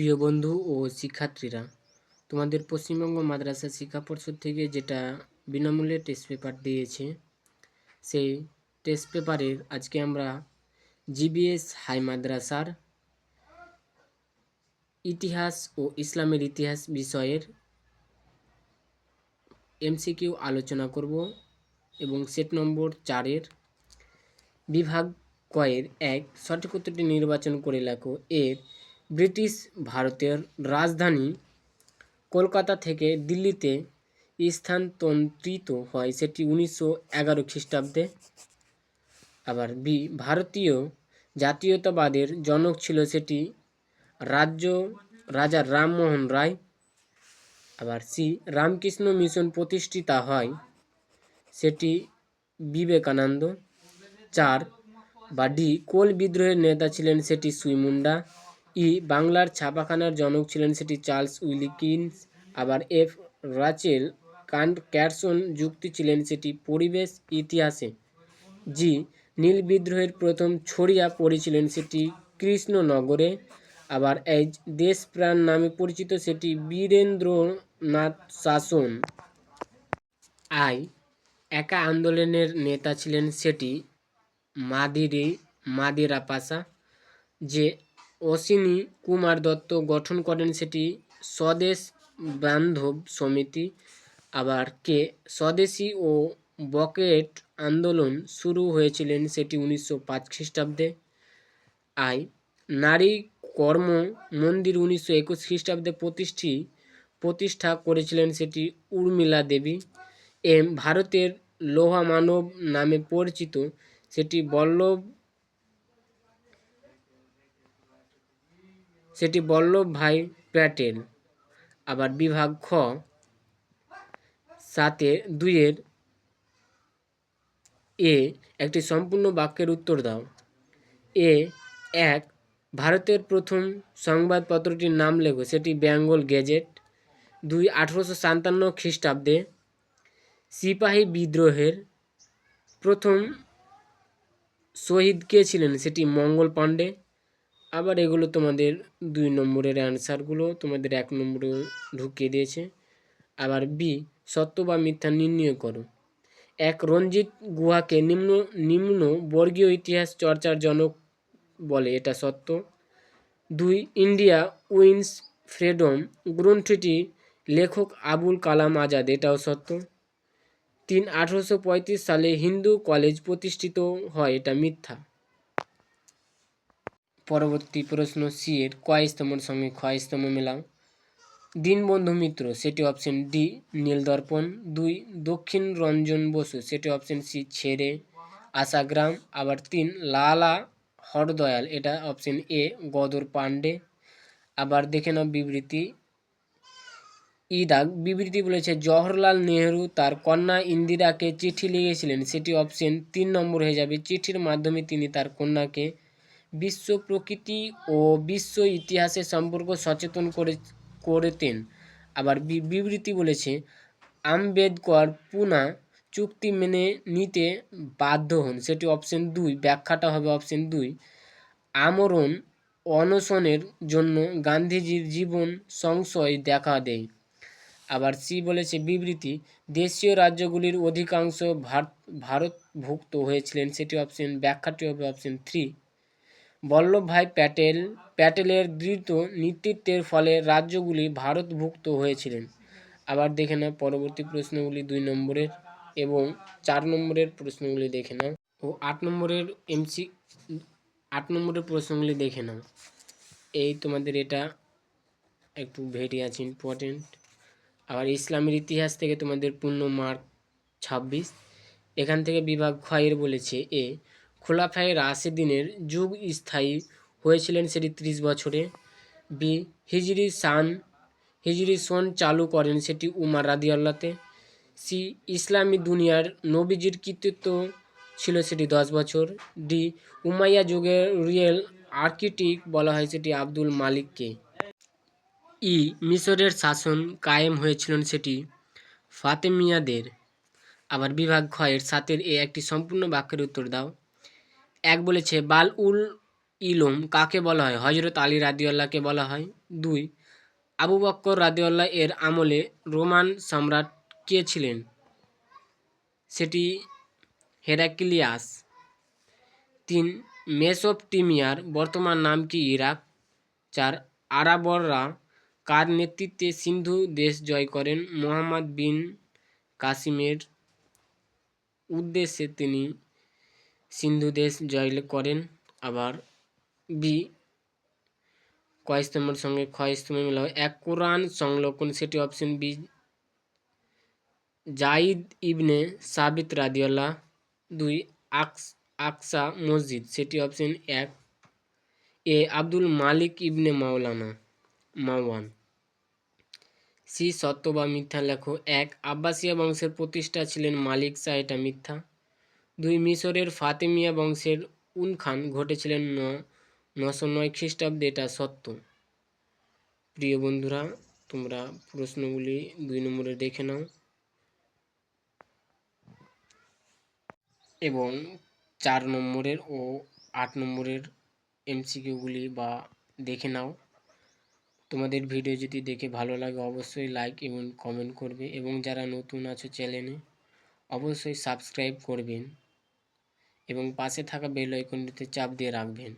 প্রিয় বন্ধু ও শিক্ষার্থীরা, তোমাদের পশ্চিমবঙ্গ মাদ্রাসা শিক্ষা পর্ষদ থেকে যেটা বিনামূল্যে টেস্ট পেপার দিয়েছে, সেই টেস্ট পেপারের আজকে আমরা জিবিএস হাই মাদ্রাসার ইতিহাস ও ইসলামের ইতিহাস বিষয়ের এমসিকিউ আলোচনা করব এবং সেট নম্বর চারের বিভাগ কয়ের এক সঠিক উত্তরটি নির্বাচন করে লেখো। এর ব্রিটিশ ভারতের রাজধানী কলকাতা থেকে দিল্লিতে স্থানান্তরিত হয় সেটি উনিশশো এগারো খ্রিস্টাব্দে। আবার বি, ভারতীয় জাতীয়তাবাদের জনক ছিল সেটি রাজ্য রাজা রামমোহন রায়। আবার সি, রামকৃষ্ণ মিশন প্রতিষ্ঠিতা হয় সেটি বিবেকানন্দ। চার, বা ডি, কোল বিদ্রোহের নেতা ছিলেন সেটি সুইমুন্ডা ই বাংলার ছাপাখানার জনক ছিলেন সেটি চার্লস উইলিকিন্স। আবার এফ রাচেল কান্ট ক্যারসন যুক্তি ছিলেন সেটি পরিবেশ ইতিহাসে। জি নীল বিদ্রোহের প্রথম ছড়িয়া পড়েছিলেন সেটি কৃষ্ণনগরে। আবার এই দেশপ্রাণ নামে পরিচিত সেটি বীরেন্দ্রনাথ শাসন। আই একা আন্দোলনের নেতা ছিলেন সেটি মাদিরি মাদিরা পাশা যে অশ্বিনী কুমার দত্ত গঠন করেন সেটি স্বদেশ বান্ধব সমিতি। আবার কে? স্বদেশী ও বকেট আন্দোলন শুরু হয়েছিলেন সেটি উনিশশো পাঁচ খ্রিস্টাব্দে। আই, নারী কর্ম মন্দির উনিশশো একুশ খ্রিস্টাব্দে প্রতিষ্ঠি, প্রতিষ্ঠা করেছিলেন সেটি উর্মিলা দেবী। এম, ভারতের লোহা মানব নামে পরিচিত, সেটি বল্লভ সেটি বল্লভ ভাই প্যাটেল। আবার বিভাগ খ সাতে দুইয়ের এ একটি সম্পূর্ণ বাক্যের উত্তর দাও। এ এক, ভারতের প্রথম সংবাদপত্রটির নাম লেখো, সেটি বেঙ্গল গেজেট দুই, আঠেরোশো সাতান্ন খ্রিস্টাব্দে সিপাহী বিদ্রোহের প্রথম শহীদ কে ছিলেন, সেটি মঙ্গল পাণ্ডে। আবার এগুলো তোমাদের দুই নম্বরের অ্যান্সারগুলো তোমাদের এক নম্বরে ঢুকিয়ে দিয়েছে। আবার বি, সত্য বা মিথ্যা নির্ণয় করো। এক, রঞ্জিত গুহাকে নিম্ন নিম্ন বর্গীয় ইতিহাস চর্চার জনক বলে, এটা সত্য। দুই, ইন্ডিয়া উইন্স ফ্রিডম গ্রন্থটি লেখক আবুল কালাম আজাদ, এটাও সত্য। তিন, আঠেরোশো সালে হিন্দু কলেজ প্রতিষ্ঠিত হয়, এটা মিথ্যা। পরবর্তী প্রশ্ন সি এর কয় সঙ্গে ক্ষয় স্তম্ভ মেলাও। দীনবন্ধু মিত্র, সেটি অপশন ডি নীলদর্পণ। দুই, দক্ষিণ রঞ্জন বসু, সেটি অপশন সি ছেড়ে। আশাগ্রাম। আবার তিন, লালা হরদয়াল, এটা অপশন এ গদর পাণ্ডে। আবার দেখে নাও বিবৃতি। ইদাগ বিবৃতি বলেছে, জওহরলাল নেহরু তার কন্যা ইন্দিরাকে চিঠি লিখেছিলেন। সেটি অপশন তিন নম্বর হয়ে যাবে। চিঠির মাধ্যমে তিনি তার কন্যাকে বিশ্ব প্রকৃতি ও বিশ্ব ইতিহাসের সম্পর্ক সচেতন করে, করতেন। আবার বিবৃতি বলেছে, আম্বেদকর পুনা চুক্তি মেনে নিতে বাধ্য হন। সেটি অপশন দুই, ব্যাখ্যাটা হবে অপশন দুই। আমরণ অনশনের জন্য গান্ধীজির জীবন সংশয় দেখা দেয়। আবার সি বলেছে, বিবৃতি, দেশীয় রাজ্যগুলির অধিকাংশ ভারত ভারতভুক্ত হয়েছিলেন। সেটি অপশন ব্যাখ্যাটি হবে অপশন থ্রি বল্লভভাই প্যাটেল, প্যাটেলের দৃঢ় নেতৃত্বের ফলে রাজ্যগুলি ভারতভুক্ত হয়েছিলেন। আবার দেখে নাও, পরবর্তী প্রশ্নগুলি দুই নম্বরের এবং চার নম্বরের প্রশ্নগুলি দেখে নাও। ও আট নম্বরের এমসি আট নম্বরের প্রশ্নগুলি দেখে নাও। এই তোমাদের এটা একটু ভেরি আছে ইম্পর্টেন্ট আবার ইসলামের ইতিহাস থেকে তোমাদের পূর্ণ মার্ক ছাব্বিশ। এখান থেকে বিভাগ ক্ষয়ের বলেছে এ খোলাফায় রাশেদিনের যুগ স্থায়ী হয়েছিলেন সেটি ত্রিশ বছরে। বি, হিজরি সান হিজরি সন চালু করেন সেটি উমার রাদিয়াল্লাতে। সি, ইসলামী দুনিয়ার নবীজির কৃতিত্ব ছিল সেটি দশ বছর। ডি, উমাইয়া যুগের রিয়েল আর্কিটিক বলা হয় সেটি আব্দুল মালিককে। ই, মিশরের শাসন কায়েম হয়েছিলেন সেটি ফাতেমিয়াদের। আবার বিভাগ ক্ষয়ের সাতের এ একটি সম্পূর্ণ বাক্যের উত্তর দাও। এক বলেছে, বাল উল ইলম কাকে বলা হয়? হজরত আলী রাদিউল্লাহকে বলা হয়। দুই, আবু বক্কর রাদিউল্লাহ এর আমলে রোমান সম্রাট কে ছিলেন? সেটি হেরাক্লিয়াস। তিন, মেসোপটেমিয়ার বর্তমান নাম কি ইরাক? চার, আরাবররা কার নেতৃত্বে সিন্ধু দেশ জয় করেন? মোহাম্মদ বিন কাসিমের উদ্দেশ্যে তিনি সিন্ধু দেশ জয় করেন, আবার বি ক স্তম্ভের সঙ্গে খ স্তম্ভ হয়। এক কোরআন সংরক্ষণ সেটি অপশন বি জাইদ ইবনে সাবিত রাদিয়াল্লাহ দুই আকস, আকসা মসজিদ, সেটি অপশন এক। এ আব্দুল মালিক ইবনে মাওলানা, মাওয়ান। সি সত্য বা মিথ্যা লেখো। এক, আব্বাসিয়া বংশের প্রতিষ্ঠা ছিলেন মালিক শাহ এটা মিথ্যা। দুই মিশরের ফাতেমিয়া বংশের উন খান ঘটেছিলেন ন, নশো নয় খ্রিস্টাব্দে, এটা সত্য। প্রিয় বন্ধুরা, তোমরা প্রশ্নগুলি দুই নম্বরে দেখে নাও। এবং চার নম্বরের ও আট নম্বরের এমসিকিউগুলি বা দেখে নাও। তোমাদের ভিডিও যদি দেখে ভালো লাগে, অবশ্যই লাইক এবং কমেন্ট করবে। এবং যারা নতুন আছো চ্যানেলে অবশ্যই সাবস্ক্রাইব করবেন। এবং পাশে থাকা বেল আইকনটিতে চাপ দিয়ে রাখবেন।